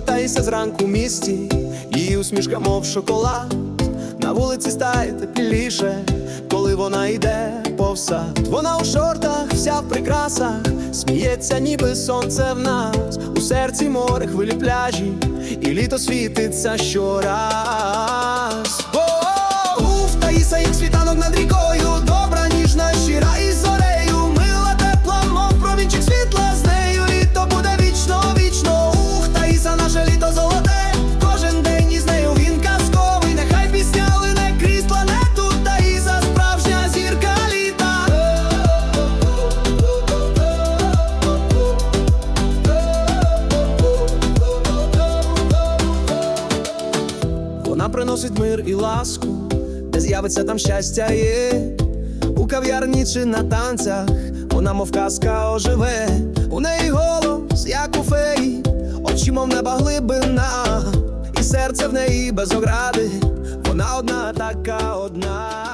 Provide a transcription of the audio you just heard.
Таїся зранку в місті, її усмішка, мов шоколад. На вулиці стає тепліше, коли вона йде повсад. Вона у шортах, вся в прикрасах, сміється, ніби сонце в нас. У серці море хвилі пляжі, і літо світиться щораз. Вона приносить мир і ласку, де з'явиться там щастя є. У кав'ярні чи на танцях, вона мов казка оживе. У неї голос, як у феї, очі, мов неба глибина, і серце в неї без огради. Вона одна така одна.